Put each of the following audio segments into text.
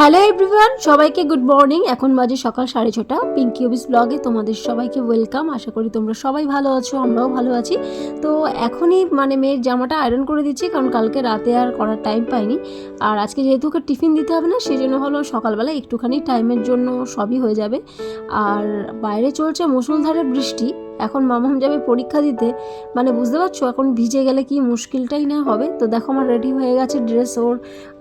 Hello everyone সবাইকে good morning এখন বাজে সকাল সাড়ে ছটা। পিঙ্কি অফিস ব্লগে তোমাদের সবাইকে ওয়েলকাম আশা করি তোমরা সবাই ভালো আছো, আমরাও ভালো আছি। তো এখনই মানে মেয়ের জামাটা আয়রন করে দিচ্ছি, কারণ কালকে রাতে আর করার টাইম পাইনি। আর আজকে যেহেতু ওকে টিফিন দিতে হবে না সেই জন্য হলো সকালবেলা একটুখানি টাইমের জন্য সবই হয়ে যাবে। আর বাইরে চলছে মুসুলধারে বৃষ্টি। এখন মামাম যাবে পরীক্ষা দিতে মানে বুঝতে পারছ, এখন ভিজে গেলে কি মুশকিলটাই না হবে? তো দেখো আমার রেডি হয়ে গেছে ড্রেস ওর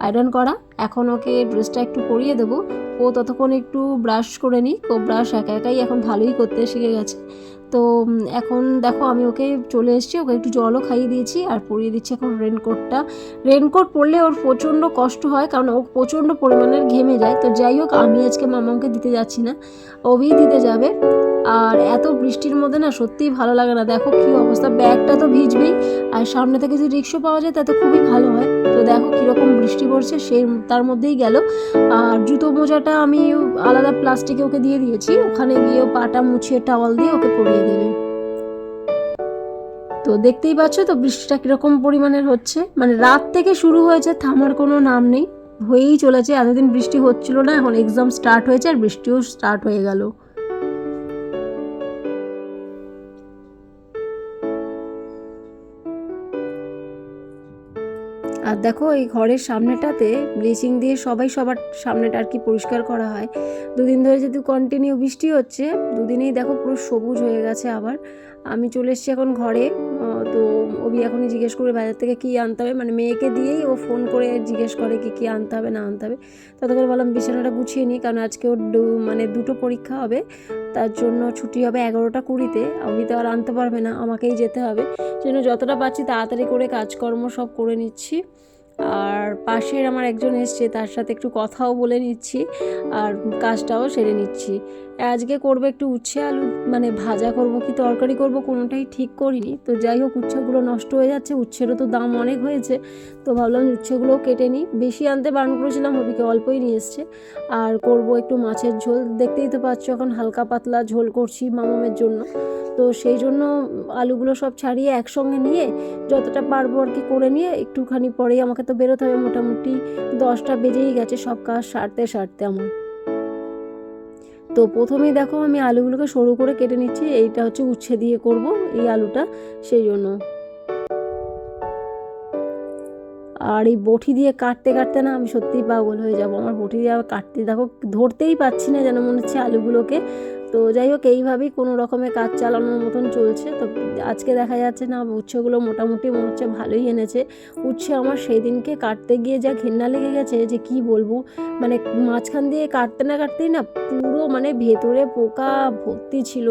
আয়রন করা। এখন ওকে ড্রেসটা একটু পরিয়ে দেবো। ও ততক্ষণ একটু ব্রাশ করে নিই ও ব্রাশ একা একাই এখন ভালোই করতে শিখে গেছে। তো এখন দেখো আমি ওকে চলে এসেছি। ওকে একটু জলও খাইয়ে দিয়েছি আর পরিয়ে দিচ্ছি এখন রেনকোটটা রেনকোট পরলে ওর প্রচণ্ড কষ্ট হয়, কারণ ও প্রচণ্ড পরিমাণের ঘেমে যায়। তো যাই হোক, আমি আজকে মামাকে দিতে যাচ্ছি না। ওবি দিতে যাবে। আর এত বৃষ্টির মধ্যে না সত্যিই ভালো লাগে না। দেখো কি অবস্থা, ব্যাগটা তো ভিজবেই, আর সামনে থেকে যদি রিক্সা পাওয়া যায় তাতে খুবই ভালো হয়। তো দেখো কীরকম বৃষ্টি পড়ছে, সেই তার মধ্যেই গেল। আর জুতো মোজাটা আমি আলাদা প্লাস্টিকে ওকে দিয়ে দিয়েছি, ওখানে গিয়ে পাটা মুছিয়ে টাওয়াল দিয়ে ওকে পরিয়ে দেবে। তো দেখতেই পাচ্ছ তো বৃষ্টিটা কীরকম পরিমাণের হচ্ছে? মানে রাত থেকে শুরু হয়েছে, থামার কোনো নাম নেই। হয়েই চলেছে, এতদিন বৃষ্টি হচ্ছিল না, এখন এক্সাম স্টার্ট হয়েছে, আর বৃষ্টিও স্টার্ট হয়ে গেল। দেখো এই ঘরের সামনেটাতে ব্লিচিং দিয়ে সবাই সবার সামনেটা আর কি পরিষ্কার করা হয়। দুদিন ধরে যেহেতু কন্টিনিউ বৃষ্টি হচ্ছে, দুদিনেই দেখো পুরো সবুজ হয়ে গেছে আবার। আমি চলে এসেছি এখন ঘরে। ওবি এখনই জিজ্ঞেস করে বাজার থেকে কী আনতে হবে। মানে মেয়েকে দিয়েই ও ফোন করে জিজ্ঞেস করে কি, কী আনতে হবে, না আনতে হবে। ততক্ষণ বললাম বিছানাটা গুছিয়ে নিই কারণ আজকে ওর মানে দুটো পরীক্ষা হবে। তার জন্য ছুটি হবে এগারোটা কুড়িতে। অবি তো আর আনতে পারবে না, আমাকেই যেতে হবে। সেজন্য যতটা পারছি তাড়াতাড়ি করে কাজকর্ম সব করে নিচ্ছি। আর পাশের আমার একজন এসছে, তার সাথে একটু কথাও বলে নিচ্ছি। আর কাজটাও সেরে নিচ্ছি। আজকে করব একটু উচ্ছে আলু মানে ভাজা করব কি তরকারি করব কোনোটাই ঠিক করিনি। তো যাই হোক, উচ্ছেগুলো নষ্ট হয়ে যাচ্ছে, উচ্ছেরও তো দাম অনেক হয়েছে। তো ভাবলাম উচ্ছেগুলোও কেটে নিই। বেশি আনতে বারণ করেছিলাম, হবিকে অল্পই নিয়ে এসছে। আর করব একটু মাছের ঝোল। দেখতেই তো পাচ্ছ এখন হালকা পাতলা ঝোল করছি মামামের জন্য। তো সেই জন্য আলুগুলো সব ছাড়িয়ে একসঙ্গে নিয়ে যতটা পারব আর কি করে নিয়ে একটুখানি পরেই আমাকে তো বেরোতে হবে। মোটামুটি দশটা বেজেই গেছে সব কাজ সারতে সারতে আমার। তো প্রথমেই দেখো আমি আলুগুলোকে সরু করে কেটে নিচ্ছি, এইটা হচ্ছে উচ্ছে দিয়ে করব এই আলুটা, সেই জন্য। আর এই বটি দিয়ে কাটতে কাটতে না আমি সত্যিই পাগল হয়ে যাব। আমার বটি দিয়ে কাটতে, দেখো ধরতেই পাচ্ছি না যেন মনে হচ্ছে আলুগুলোকে। তো যাই হোক, এইভাবেই কোনো রকমের কাজ চালানোর মতন চলছে। তো আজকে দেখা যাচ্ছে না উচ্ছেগুলো মোটামুটি মনে হচ্ছে ভালোই এনেছে। উচ্ছে আমার সেই দিনকে কাটতে গিয়ে যা ঘেন্না লেগে গেছে যে কি বলব মানে মাঝখান দিয়ে কাটতে না কাটতেই না পুরো মানে ভেতরে পোকা ভর্তি ছিল।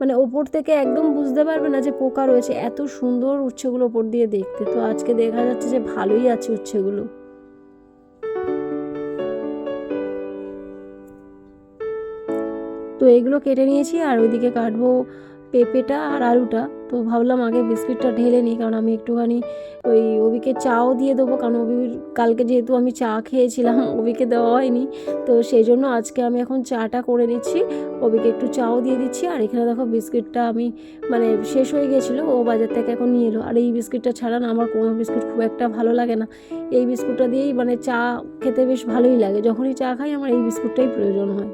মানে ওপর থেকে একদম বুঝতে পারবে না যে পোকা রয়েছে, এত সুন্দর উচ্ছেগুলো ওপর দিয়ে দেখতে। তো আজকে দেখা যাচ্ছে যে ভালোই আছে উচ্ছেগুলো তো এগুলো কেটে নিয়েছি আর ওইদিকে কাটবো পেঁপেটা আর আলুটা। তো ভাবলাম আগে বিস্কিটটা ঢেলে নিই, কারণ আমি একটুখানি ওই অবিকে চাও দিয়ে দেবো, কারণ অবির কালকে যেহেতু আমি চা খেয়েছিলাম অবিকে দেওয়া হয়নি। তো সেই জন্য আজকে আমি এখন চাটা করে নিচ্ছি অবিকে একটু চাও দিয়ে দিচ্ছি। আর এখানে দেখো বিস্কিটটা আমি মানে শেষ হয়ে গেছিল, ও বাজার থেকে এখন নিয়ে এলো। আর এই বিস্কিটটা ছাড়া না আমার কোনো বিস্কুট খুব একটা ভালো লাগে না। এই বিস্কুটটা দিয়েই মানে চা খেতে বেশ ভালোই লাগে। যখনই চা খাই আমার এই বিস্কুটটাই প্রয়োজন হয়।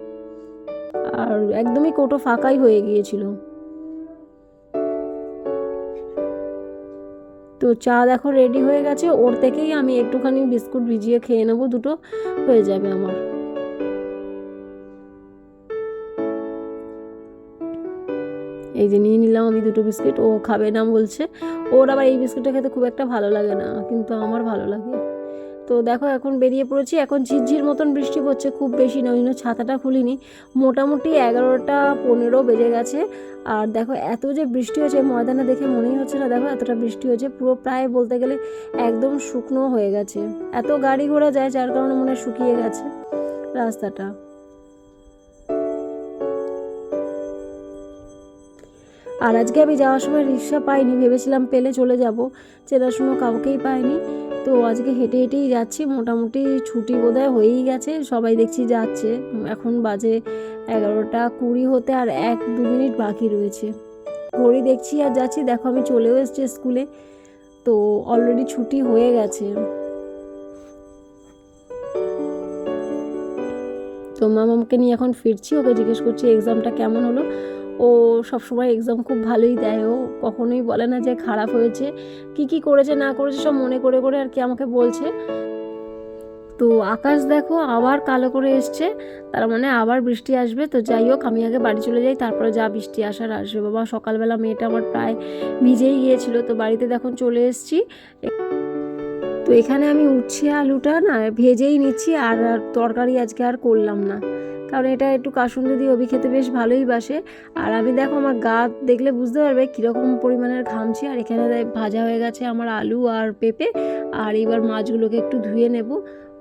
আর একদমই কোটো ফাঁকাই হয়ে গিয়েছিল। তো চা দেখো রেডি হয়ে গেছে, ওর থেকেই আমি একটুখানি বিস্কুট ভিজিয়ে খেয়ে নেব, দুটো হয়ে যাবে আমার। এই যে নিয়ে নিলাম আমি দুটো বিস্কিট, ও খাবে না বলছে। ওর আবার এই বিস্কুটটা খেতে খুব একটা ভালো লাগে না, কিন্তু আমার ভালো লাগে। তো দেখো, এখন বেরিয়ে পড়েছি। এখন ঝিরঝির মতন বৃষ্টি পড়ছে, খুব বেশি নয় ওই জন্য ছাতাটা খুলিনি। মোটামুটি এগারোটা পনেরো বেজে গেছে। আর দেখো, এত যে বৃষ্টি হয়েছে, ময়দানে দেখে মনেই হচ্ছে না, দেখো এতটা বৃষ্টি হয়েছে। পুরো প্রায় বলতে গেলে একদম শুকনো হয়ে গেছে। এত গাড়ি ঘোড়া যায়, যার কারণে মনে শুকিয়ে গেছে রাস্তাটা। আর আজকে আমি যাওয়ার সময় রিক্সা পাইনি, ভেবেছিলাম পেলে চলে যাব। চেনাশুনো কাউকেই পাইনি। তো আজকে হেঁটে হেঁটেই যাচ্ছি। মোটামুটি ছুটি বোধহয় হয়েই গেছে। সবাই দেখছি যাচ্ছে। এখন বাজে এগারোটা কুড়ি হতে আর এক দু মিনিট বাকি রয়েছে। ঘড়ি দেখছি আর যাচ্ছি। দেখো আমি চলেও এসেছি স্কুলে। তো অলরেডি ছুটি হয়ে গেছে। তো মামামকে নিয়ে এখন ফিরছি। ওকে জিজ্ঞেস করছি এক্সামটা কেমন হলো? ও সবসময় এক্সাম খুব ভালোই দেয়। ও কখনোই বলে না যে খারাপ হয়েছে। কি কি করেছে, না করেছে সব মনে করে করে আর কি আমাকে বলছে। তো আকাশ দেখো আবার কালো করে এসছে। তার মানে আবার বৃষ্টি আসবে। তো যাই হোক, আমি আগে বাড়ি চলে যাই, তারপরে যা বৃষ্টি আসার আসবে। বাবা, সকালবেলা মেয়েটা আমার প্রায় ভিজেই গিয়েছিল। তো বাড়িতে দেখুন চলে এসেছি। তো এখানে আমি উচ্ছে, আলুটা না ভেজেই নিচ্ছি। আর তরকারি আজকে আর করলাম না। কারণ এটা একটু কাসুন্দি দিয়ে অভি খেতে বেশ ভালোই বাসে। আর আমি দেখো আমার গা দেখলে বুঝতে পারবে কীরকম পরিমাণের ঘামছি। আর এখানে ভাজা হয়ে গেছে আমার আলু আর পেঁপে। আর এবার মাছগুলোকে একটু ধুয়ে নেব।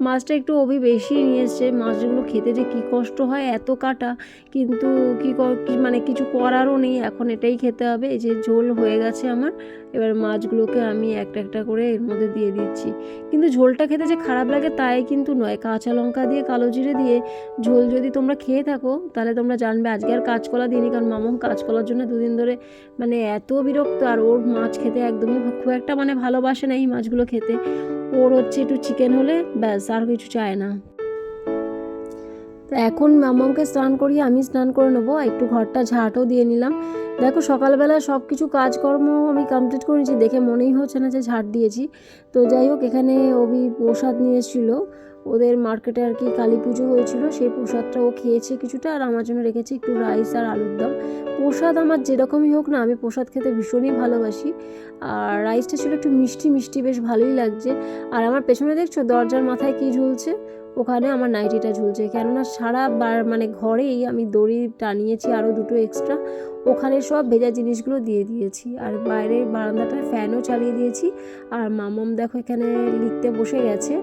মাছটা একটু অভি বেশি নিয়ে এসছে। মাছগুলো খেতে যে কী কষ্ট হয়, এত কাটা। কিন্তু কী মানে কিছু করারও নেই। এখন এটাই খেতে হবে। এই যে ঝোল হয়ে গেছে আমার। এবার মাছগুলোকে আমি একটা একটা করে এর মধ্যে দিয়ে দিচ্ছি। কিন্তু ঝোলটা খেতে যে খারাপ লাগে তাই কিন্তু নয়। কাঁচা লঙ্কা দিয়ে, কালো জিরে দিয়ে ঝোল যদি তোমরা খেয়ে থাকো, তাহলে তোমরা জানবে আজকে আর কাঁচকলা দিইনি। কারণ মামম কাঁচকলার জন্য দুদিন ধরে মানে এত বিরক্ত। আর ওর মাছ খেতে একদমই খুব একটা মানে ভালোবাসে না এই মাছগুলো খেতে। ওর হচ্ছে একটু চিকেন হলে ব্যাস, আর কিছু চায় না। তো এখন মামাকে স্নান করিয়ে আমি স্নান করে নেব একটু ঘরটা ঝাঁটও দিয়ে নিলাম। দেখো সকালবেলা সব কিছু কাজকর্ম আমি কমপ্লিট করেছি দেখে মনেই হচ্ছে না যে ঝাড় দিয়েছি। তো যাই হোক, এখানে অভি প্রসাদ নিয়ে এসেছিল। ওদের মার্কেটে আর কি কালী পুজো হয়েছিল, সেই প্রসাদটা ও খেয়েছে কিছুটা আর আমার জন্য রেখেছে একটু রাইস আর আলুর দম। প্রসাদ আমার যেরকমই হোক না, আমি প্রসাদ খেতে ভীষণই ভালোবাসি। আর রাইসটা ছিল একটু মিষ্টি মিষ্টি, বেশ ভালোই লাগছে। আর আমার পেছনে দেখছ দরজার মাথায় কি ঝুলছে? ওখানে আমার নাইটিটা ঝুলছে, কেননা সারা বার মানে ঘরেই আমি দড়ি টানিয়েছি আরও দুটো এক্সট্রা ওখানে সব ভেজা জিনিসগুলো দিয়ে দিয়েছি আর বাইরের বারান্দাটায় ফ্যানও চালিয়ে দিয়েছি। আর মামম দেখো এখানে লিখতে বসে গেছে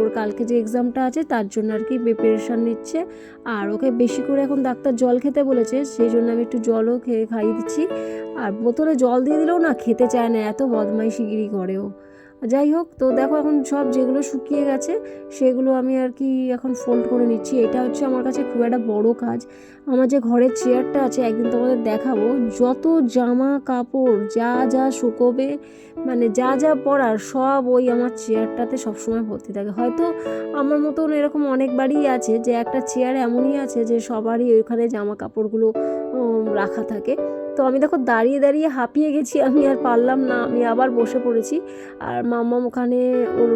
ওর কালকে যে এক্সামটা আছে, তার জন্য আর কি প্রিপারেশান নিচ্ছে। আর ওকে বেশি করে এখন ডাক্তার জল খেতে বলেছে, সেই জন্য আমি একটু জলও খেয়ে খাইয়ে দিচ্ছি। আর বোতলে জল দিয়ে দিলেও না খেতে চায় না, এত বদমাইশিগিরি করে ও। যাই হোক, তো দেখো এখন সব যেগুলো শুকিয়ে গেছে, সেগুলো আমি আর কি এখন ফোল্ড করে নিচ্ছি। এটা হচ্ছে আমার কাছে খুব একটা বড় কাজ। আমার যে ঘরের চেয়ারটা আছে, একদিন তোমাদের দেখাবো। যত জামা কাপড়, যা যা শুকোবে মানে যা যা পরার, সব ওই আমার চেয়ারটাতে সবসময় ভর্তি থাকে। হয়তো আমার মতন এরকম অনেক বাড়িই আছে যে, একটা চেয়ার এমনই আছে যে, সবারই ওইখানে জামা কাপড়গুলো রাখা থাকে। তো আমি দেখো দাঁড়িয়ে দাঁড়িয়ে হাঁপিয়ে গেছি, আমি আর পারলাম না। আমি আবার বসে পড়েছি। আর মাম্মাম ওখানে ওর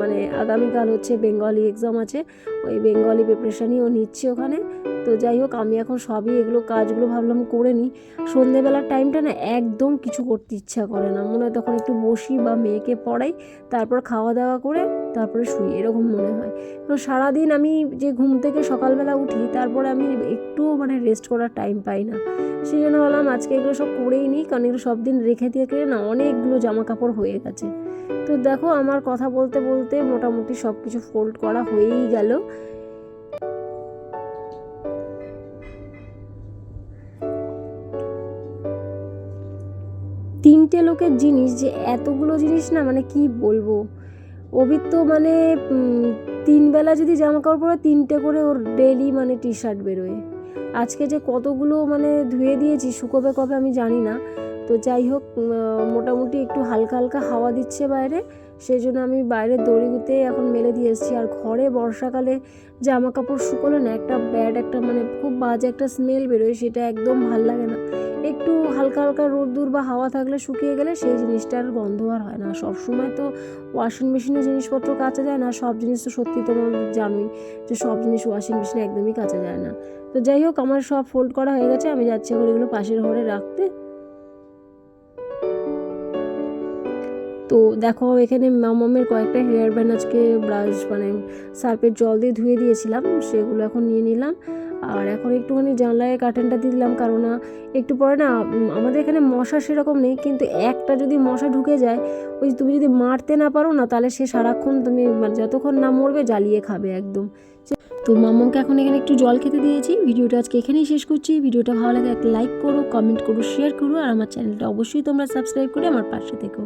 মানে আগামীকাল হচ্ছে বেঙ্গলি এক্সাম আছে। ওই বেঙ্গলি প্রিপারেশানই ও নিচ্ছে ওখানে। তো যাই হোক, আমি এখন সবই এগুলো কাজগুলো ভাবলাম করে নিই। সন্ধেবেলার টাইমটা না একদম কিছু করতে ইচ্ছা করে না। মনে হয় তখন একটু বসি বা মেয়েকে পড়াই, তারপর খাওয়া দাওয়া করে তারপরে শুই, এরকম মনে হয়। তো সারাদিন আমি যে ঘুম থেকে সকালবেলা উঠি, তারপরে আমি একটু মানে রেস্ট করার টাইম পাই না। সেই জন্য ভাবলাম আজকে এগুলো সব করেই নিই, কারণ এগুলো সব দিন রেখে দিয়ে না অনেকগুলো জামা কাপড় হয়ে গেছে। তো দেখো, আমার কথা বলতে বলতে মোটামুটি সব কিছু ফোল্ড করা হয়েই গেল। তিনটে লোকের জিনিস যে এতগুলো জিনিস না মানে কি বলব? অভির তো মানে তিন বেলা যদি জামা কাপড় পরে তিনটে করে ওর ডেলি মানে টি শার্ট বেরোয়। আজকে যে কতগুলো মানে ধুয়ে দিয়েছি, শুকোবে কবে আমি জানি না। তো যাই হোক মোটামুটি একটু হালকা হালকা হাওয়া দিচ্ছে বাইরে। সেই জন্য আমি বাইরে দড়িতে এখন মেলে দিয়ে এসেছি। আর ঘরে বর্ষাকালে জামা কাপড় শুকোলে না, একটা ব্যাড একটা মানে খুব বাজে একটা স্মেল বেরোয়, সেটা একদম ভালো লাগে না। একটু হালকা হালকা রোদ্দুর বা হাওয়া থাকলে শুকিয়ে গেলে সেই জিনিসটার গন্ধ আর হয় না। সব সময় তো ওয়াশিং মেশিনে জিনিসপত্র কাচা যায় না, সব জিনিস তো সত্যি তোমরা জানোই যে সব জিনিস ওয়াশিং মেশিনে একদমই কাচা যায় না। তো যাই হোক, আমার সব ফোল্ড করা হয়ে গেছে, আমি যাচ্ছি এখন এগুলো পাশের ঘরে রাখতে। তো দেখো, এখানে মামামের কয়েকটা হেয়ার ব্যান্ড আজকে ব্রাশ মানে সার্ফের জল দিয়ে ধুয়ে দিয়েছিলাম, সেগুলো এখন নিয়ে নিলাম। আর এখন একটুখানি জানলায় কার্টেনটা দিলাম কারণ একটু পরে না আমাদের এখানে মশা সেরকম নেই, কিন্তু একটা যদি মশা ঢুকে যায়, ওই তুমি যদি মারতে না পারো না, তাহলে সে সারাক্ষণ তুমি মানে যতক্ষণ না মরবে, জ্বালিয়ে খাবে একদম। তো মামাকে এখন এখানে একটু জল খেতে দিয়েছি, ভিডিওটা আজকে এখানেই শেষ করছি। ভিডিওটা ভালো লাগে একটা লাইক করো কমেন্ট করো শেয়ার করো, আর আমার চ্যানেলটা অবশ্যই তোমরা সাবস্ক্রাইব করে আমার পাশে থেকো।